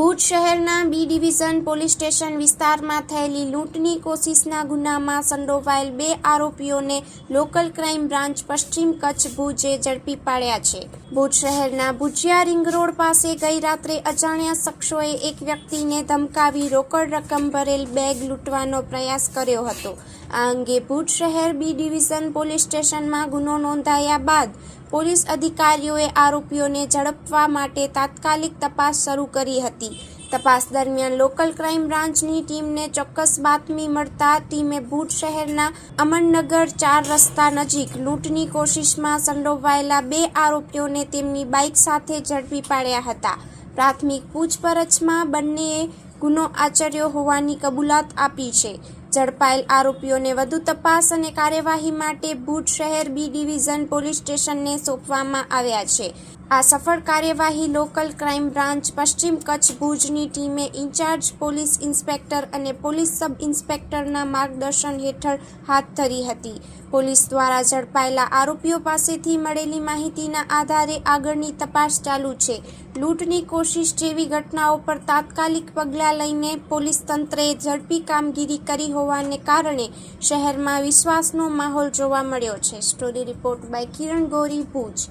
ભુજ શહેરના B division police station વિસ્તારમાં થયેલી લૂંટની કોશિશના ગુનામાં સંડોવાયેલ બે આરોપીઓને લોકલ ક્રાઇમ બ્રાન્ચ પશ્ચિમ કચ્છ ભુજે ઝડપી પાડ્યા છે. ભુજ શહેરના ભુજિયા રિંગ રોડ પાસે ગઈ રાત્રે અજાણ્યા શખ્સોએ એક વ્યક્તિને ધમકાવી રોકડ રકમ ભરેલ બેગ લૂંટવાનો પ્રયાસ કર્યો હતો. આ અંગે ભુજ શહેર બી ડિવિઝન પોલીસ સ્ટેશનમાં ગુનો નોંધાયા બાદ પોલીસ અધિકારીઓએ આરોપીઓને ઝડપવા માટે તાત્કાલિક તપાસ શરૂ કરી હતી. તપાસ દરમિયાન લોકલ ક્રાઇમ બ્રાન્ચની ટીમને ચોક્કસ બાતમી મળતા ટીમે ભુજ શહેરના અમનનગર ચાર રસ્તા નજીક લૂંટની કોશિશમાં સંડોવાયેલા બે આરોપીઓને તેમની બાઇક સાથે ઝડપી પાડ્યા હતા. પ્રાથમિક પૂછપરછમાં બંનેએ ગુનો આચર્યો હોવાની કબૂલાત આપી છે. ઝડપાયેલ આરોપીઓને વધુ તપાસ અને કાર્યવાહી માટે ભુજ શહેર બી ડિવિઝન પોલીસ સ્ટેશનને સોંપવામાં આવ્યા છે. આ સફળ કાર્યવાહી લોકલ ક્રાઇમ બ્રાન્ચ, પશ્ચિમ કચ્છ ભુજની ટીમે ઇન્ચાર્જ પોલીસ ઇન્સ્પેક્ટર અને પોલીસ સબ ઇન્સ્પેક્ટરના માર્ગદર્શન હેઠળ હાથ ધરી હતી. પોલીસ દ્વારા ઝડપાયેલા આરોપીઓ પાસેથી મળેલી માહિતીના આધારે આગળની તપાસ ચાલુ છે. લૂંટની કોશિશ જેવી ઘટનાઓ પર તાત્કાલિક પગલાં લઈને પોલીસ તંત્રએ ઝડપી કામગીરી કરી હોવાને કારણે શહેરમાં વિશ્વાસનો માહોલ જોવા મળ્યો છે. Story report by Kiran Gori, Bhuj.